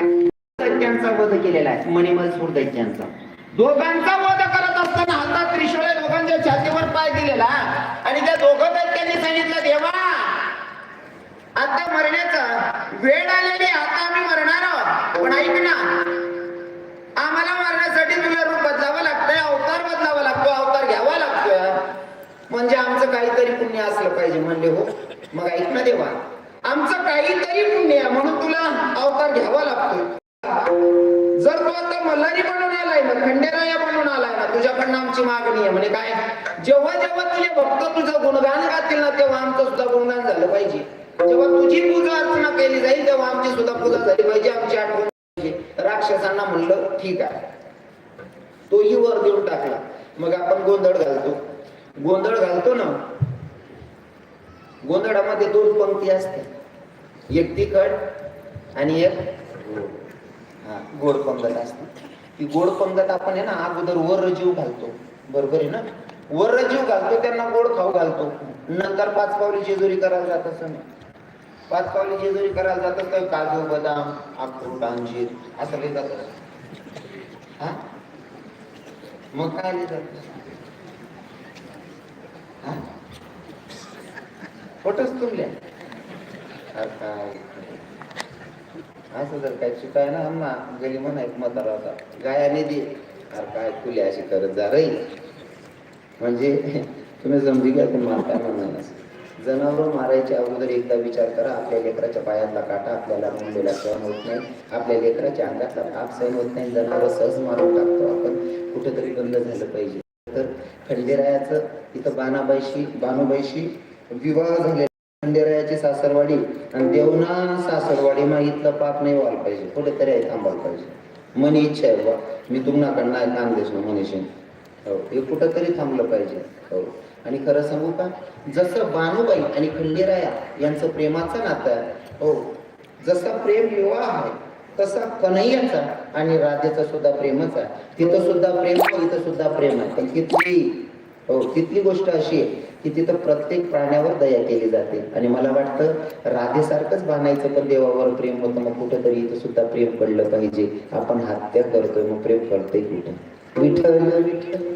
दैत्यांचा वध केलेला आहे मणिमलसूर दैत्यांचा. दोघांचा वध करत असताना हातात त्रिशूळ दोघांच्या छातीवर पाय दिलेला. आणि त्या दोघं दैत्यांनी सांगितलं देवा आता मरण्याचा वेळ आलेली आता आम्ही मरणार आहोत. पण ऐक ना आम्हाला मारण्यासाठी तुला रूप बदलावं लागतंय अवतार बदलावा लागतो अवतार घ्यावा लागतोय. म्हणजे आमचं काहीतरी पुण्य असलं पाहिजे म्हणले हो. मग ऐक ना देवा आमचं काहीतरी पुण्य आहे म्हणून तुला अवतार घ्यावा लागतोय. जर तू आता मल्हारी म्हणून आलाय ना खंडेराया म्हणून आलाय ना तुझ्याकडनं आमची मागणी आहे. म्हणजे काय? जेव्हा जेव्हा तुझे भक्त तुझं गुणगान गातील ना तेव्हा आमचं सुद्धा गुणगान झालं पाहिजे. जेव्हा तुझी पूजा अर्चना केली जाईल तेव्हा आमची सुद्धा पूजा झाली पाहिजे. आमची आठवण राक्षसांना म्हणलं ठीक आहे. तोही वर देऊन टाकला. मग आपण गोंधळ घालतो. गोंधळ घालतो ना गोंधळामध्ये दोन पंक्ती असतात. एक तिखट आणि एक हा गोड पंगत असते. ती गोड पंगत आपण आहे ना अगोदर वर जीव घालतो. बरोबर आहे ना? वर जीव घालतो त्यांना गोड खाऊ घालतो. नंतर पाच पावली जेजुरी करायला जात असं पाच पावली जेजुरी करायला जात असतं काजू बदाम अक्रूट अंजीर असं लिहित जात हा? मग काय लिहित हा? फोटोच तुमल्या असं जर काय चुकाय ना आम्हा गेली म्हणा एक म्हातारा होता गायाने दे अरे काय तुले अशी करत जा रही? म्हणजे तुम्ही समजी घ्या तुम्ही मारताय म्हणून जनावर मारायच्या अगोदर एकदा विचार करा आपल्या लेकराच्या पायातला काटा आपल्याला मुंबईला सहन होत नाही. आपल्या लेकराच्या अंगातला ताप सहन होत नाही. जनावर सहज मारून टाकतो आपण. कुठेतरी बंद झालं पाहिजे. तर खंडेरायाचं इथं बाणाबाईशी बानुबाईशी विवाह झाले खंडेरायाची सासरवाडी आणि देवना सासरवाडी मा इथलं पाप नाही व्हायला पाहिजे. कुठेतरी आहे थांबायला पाहिजे. मनी इच्छा आहे बा मी तुम्हाला नाही खानदेश ना मनीषी हो हे कुठंतरी थांबलं पाहिजे. हो. आणि खरं सांगू का? जसं बानूबाई आणि खंडेराया यांचं प्रेमाचं नातं आहे हो. जसा प्रेम विवाह आहे तसा कन्हैयाचा आणि राधेचा सुद्धा प्रेमच आहे. तिथं सुद्धा प्रेम आहे इथं सुद्धा प्रेम आहे. पण किती हो, तिथली गोष्ट अशी आहे की तिथं प्रत्येक प्राण्यावर दया केली जाते. आणि मला वाटतं राधेसारखंच बांधायचं पण देवावर प्रेम होतं मग कुठंतरी इथं सुद्धा प्रेम पडलं पाहिजे. आपण हत्या करतोय मग प्रेम करतोय कुठं? विठ्ठल विठ्ठल.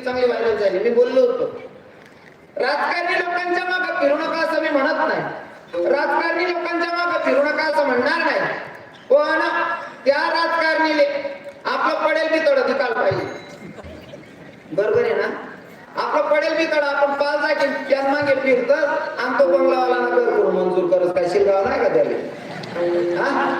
क्लिप चांगली व्हायरल झाली. मी बोललो होतो. राजकारणी लोकांच्या मागे फिरू नका असं मी म्हणत नाही. राजकारणी लोकांच्या मागे फिरू नका असं म्हणणार नाही. पण त्या राजकारणीले आपलं पडेल बी तड निकाल पाहिजे. बरोबर आहे ना? आपलं पडेल मी तड आपण पाच जागी त्याच मागे फिरत आणि तो बंगलावाला नगर करून मंजूर करत काय शिरगाव नाही का त्याला? हा?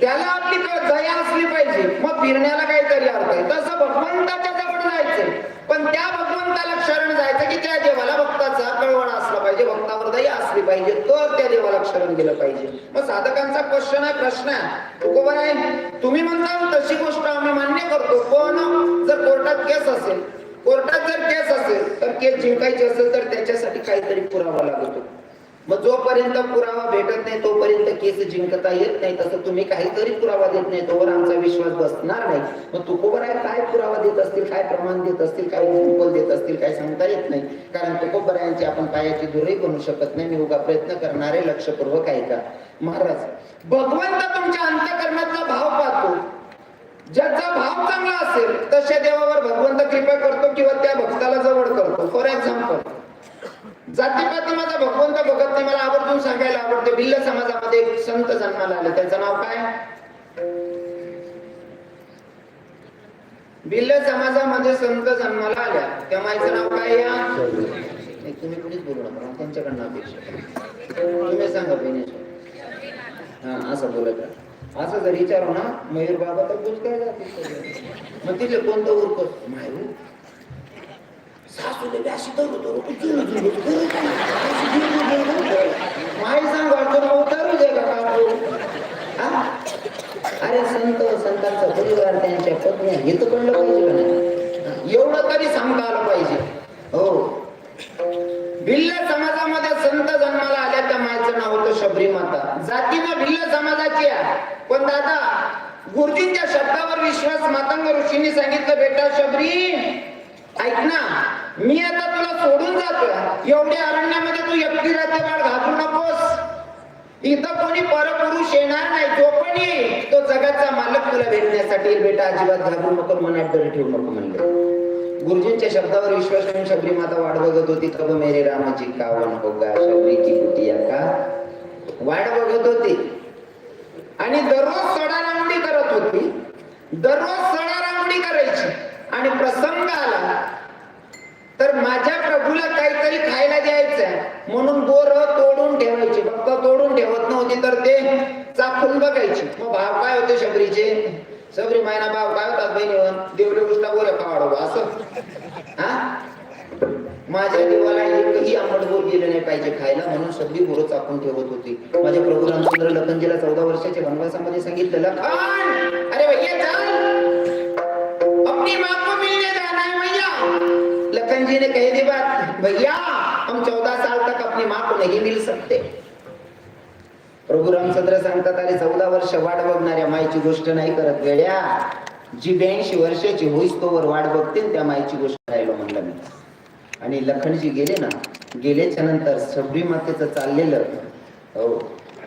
त्याला आपली क- दया असली पाहिजे. मग फिरण्याला काहीतरी अर्थ आहे. तसं भगवंताच्या जवळ पण त्या भगवंताला शरण जायचं की त्या देवाला भक्ताचा कळवणा असला पाहिजे भक्तावर दया असली पाहिजे तर त्या देवाला शरण गेलं पाहिजे. मग साधकांचा क्वेश्चन आहे प्रश्न आहे. तुकोबर आहे. तुम्ही म्हणता तशी गोष्ट आम्ही मान्य करतो पण जर कोर्टात केस असेल कोर्टात जर केस असेल तर केस जिंकायची असेल तर त्याच्यासाठी काहीतरी पुरावा लागतो. मग जोपर्यंत पुरावा भेटत नाही तोपर्यंत केस जिंकता येत नाही. तसं तुम्ही काहीतरी पुरावा देत नाही. तोवर आमचा विश्वास बसणार नाही. मग तुकोबर आहे काय पुरावा देत असतील काय प्रमाण देत असतील काय सिंपल देत असतील काय सांगता येत नाही. कारण तुकोबरायांची आपण पायाची दुरही बनू शकत नाही. मी उगा प्रयत्न करणारे लक्षपूर्वक आहे का? महाराज भगवंत तुमच्या अंतकरणाचा भाव पाहतो. ज्याचा भाव चांगला असेल तशा देवावर भगवंत कृपा करतो किंवा त्या भक्ताला जवळ करतो. फॉर एक्झाम्पल जातीपाती माझा भगवंत बघत नाही. मला आवर्जून सांगायला आवडते. भिल्ल समाजामध्ये एक संत जन्माला आले. त्याचं नाव काय? भिल्ल समाजामध्ये संत जन्माला आल्या. त्या माईचं नाव काय या? तुम्ही कुठेच बोलू नका. त्यांच्याकडनं अपेक्षा तुम्ही सांगा हा असं बोलत असं जर विचारू ना मयूर बाबा तर बुज जाते मग तिथे कोणतं उरकत मायरू. सासूने वाटतो ना उतारू दे अरे संत संतांचा परिवार त्यांच्या पत्नी हे कळलं पाहिजे एवढं तरी सांगता पाहिजे. हो. भिल्ल समाजामध्ये संत जन्माला आल्या त्या मायचं नाव होतं शबरी माता जातीनं भिल्ल समाजाची आहे. पण दादा गुरुजींच्या शब्दावर विश्वास मातंग ऋषींनी सांगितलं बेटा शबरी ऐक ना मी आता तुला सोडून जातो एवढ्या अरण्यामध्ये तू एकटी राहते बाळ घाबरू नकोस. इथं कोणी परपुरुष येणार नाही. जो पण येईल तो जगाचा मालक तुला भेटण्यासाठी बेटा अजिबात घाबरू नको मनात ठेवू नको म्हणले. गुरुजींच्या शब्दावर विश्वास ठेवून शबरी माता वाट बघत होती. तब मेरे रामाची कावन होगा शबरीची कुटिया का? वाट बघत होती. आणि दररोज सडा रांगडी करत होती. दररोज सडा रांगडी करायची. आणि प्रसंग आला. तर माझ्या प्रभूला काहीतरी खायला द्यायचं म्हणून बोर तोडून ठेवायची. फक्त तोडून ठेवत नव्हती तर ते चाखून बघायची. मग भाव काय होते शबरीचे? शबरी मायना भाव काय होतात बहिणीवर? देवले गोष्टा बोले खावाडो असं. हा? माझ्या देवाला एकही आंबट बोर गेलं नाही पाहिजे खायला. म्हणून सगळी बोरं चाकून ठेवत होती. माझ्या प्रभू रामचंद्र लखनजीला चौदा वर्षाच्या वनवासामध्ये सांगितलं लखन! अरे भैया अपनी माँ को मिलने जाना है भैया. लखन जी ने कह दी बात भैया हम चौदह साल तक अपनी माँ को नहीं मिल सकते. प्रभू रामचंद्र सांगतात अरे चौदा वर्ष वाट बघणाऱ्या मायची गोष्ट नाही करत वेड्या जी ब्याऐंशी वर्षाची होईस तोवर वाट बघते त्या मायची गोष्ट राहिलो म्हणलं मी. आणि लखनजी गेले ना गेल्याच्यानंतर सबरी मातेचं चाललेलं हो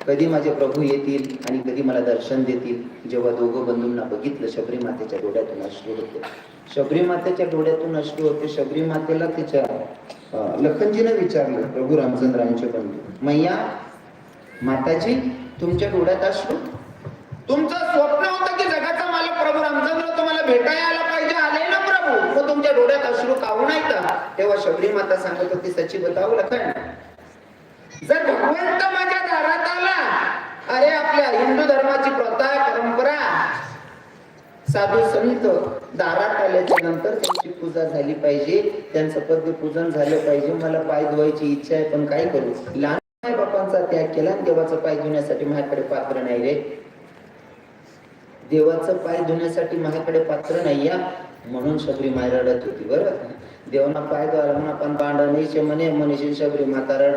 कधी माझे प्रभू येतील आणि कधी मला दर्शन देतील? जेव्हा दोघं बंधूंना बघितलं शबरी मातेच्या डोळ्यातून अश्रू होते. शबरी मातेच्या डोळ्यातून अश्रू होते. शबरी मातेला तिच्या लखनजीनं विचारलं प्रभू रामचंद्रांचे बंधू मैया माताजी तुमच्या डोळ्यात अश्रू? तुमचं स्वप्न होतं की जगाचा मालक प्रभू रामचंद्र तुम्हाला भेटायला आला पाहिजे आले ना प्रभू? मग तुमच्या डोळ्यात अश्रू काहून येतात? तेव्हा शबरी माता सांगत होती सची बताव लखन जर भगवंत माझ्या दारात आला अरे आपल्या हिंदू धर्माची प्रथा परंपरा साधू संत दारात आल्याच्यानंतर त्यांची पूजा झाली पाहिजे त्यांचं पद्य पूजन झालं पाहिजे मला पाय धुवायची इच्छा आहे पण काय करू? लहान बापांचा त्याग केला आणि देवाचा पाय धुण्यासाठी माझ्याकडे पात्र नाही रे. देवाचं पाय धुण्यासाठी माझ्याकडे पात्र नाही या म्हणून शबरी माय रडत होती बरं देवना पाय द्वारा म्हणा पण बांडा नाही म्हणे मनीषी शबरी माता रड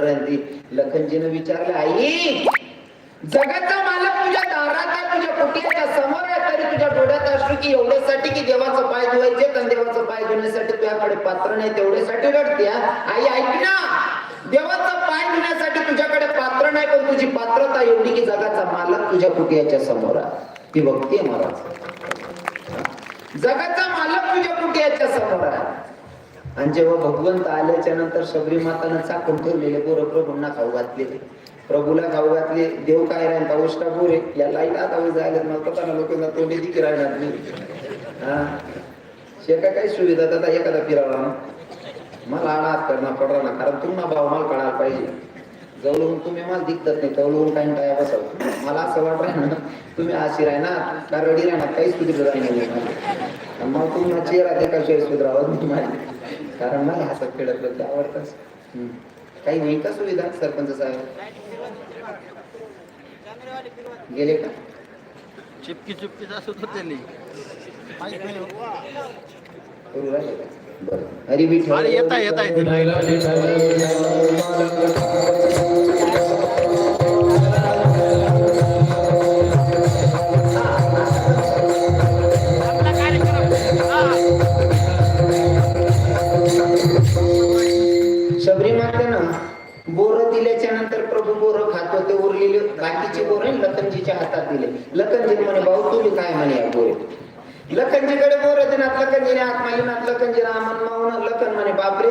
लखनजीनं विचारलं आई जगाचा मालक तुझ्या दारात आहे तुझ्या कुटियाच्या समोर आहे तरी तुझ्या डोळ्यात असू की एवढ्यासाठी की देवाचं पाय धुवायचे तर देवाचं पाय धुण्यासाठी तुझ्याकडे पात्र नाही तेवढ्यासाठी रडते आई ऐक ना देवाचं पाय धुण्यासाठी तुझ्याकडे पात्र नाही पण तुझी पात्रता एवढी की जगाचा मालक तुझ्या कुटियाच्या समोर आहे. ती बघते महाराज जगाचा मालक तुझ्या कुटियाच्या समोर आहे. आणि जेव्हा भगवंत आल्याच्यानंतर शबरी मातानं चाकून ठेवलेले बोर प्रभूंना खाऊ घातले. प्रभूला खाऊ घातले. देव काय राहील? उष्टा पोरे या लाईला आता जायला मला पता ना लोकांना तोंडी दिक राहणार नाही. हा? शेका काही सुविधा दादा एखादा फिरावा ना मला आडात करणं पडला ना कारण तुम्हाला भाव मला कळायला पाहिजे. जवळून तुम्ही मला दिखतात नाही. जवळून काही काय बसाव. मला असं वाटत ना तुम्ही अशी राहणार का रडी राहणार काहीच सुधीर राहणार मग. तुम्ही चेहरा ते कशा सुधरावं तुम्हाला कारण मला हसत खेळत ते आवडतच. काही नाही का सुविधा सरपंच साहेब? गेले का? चिपकी चिपकी जात होत नाही का? बरं. हरी विठ्ठल अरे येता येता लखनजीच्या हातात दिले. लखनजी म्हणे भाऊ तुम्ही काय म्हणे या लखनजीकडे बोर दिनात लखनजीने हात मालिनात लखनजी रामन माऊन लखन म्हणे बापरे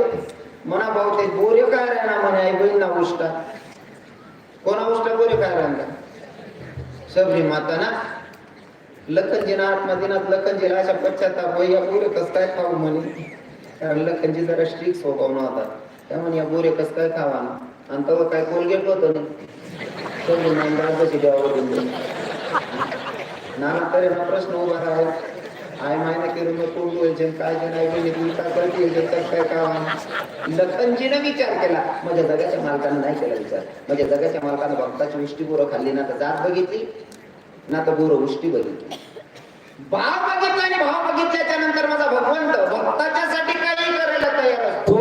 म्हणा भाऊ ते बोरे काय राहणार म्हणे आई बहीण ना उष्टा? कोणा उष्टा? बोरे काय राहणार शबरी माता ना लखनजीना आत्मदिनात लखनजीला अशा पश्चाताप या बोरे कस काय खाऊ म्हणे? कारण लखनजी जरा स्ट्रिक स्वभाव नव्हता म्हणे या बोरे कस काय खावा आणि तेव्हा काय कोलगेट होतं नाही शबरी नाम राजाची देवावरून नाना तरी प्रश्न उभा राहील आय मायना केलं मग कोण बोलायचे काय जे नाही बोलले तुम्ही काय करतील जे काय काय लखनजीनं विचार केला. माझ्या जगाच्या मालकानं नाही केला विचार. माझ्या जगाच्या मालकानं भक्ताची उष्टी बोरं खाल्ली ना तर जात बघितली ना तर बोरं उष्टी बघितली. भाव बघितला आणि भाव बघितल्याच्या नंतर माझा भगवंत भक्ताच्यासाठी काही करायला तयार असतो.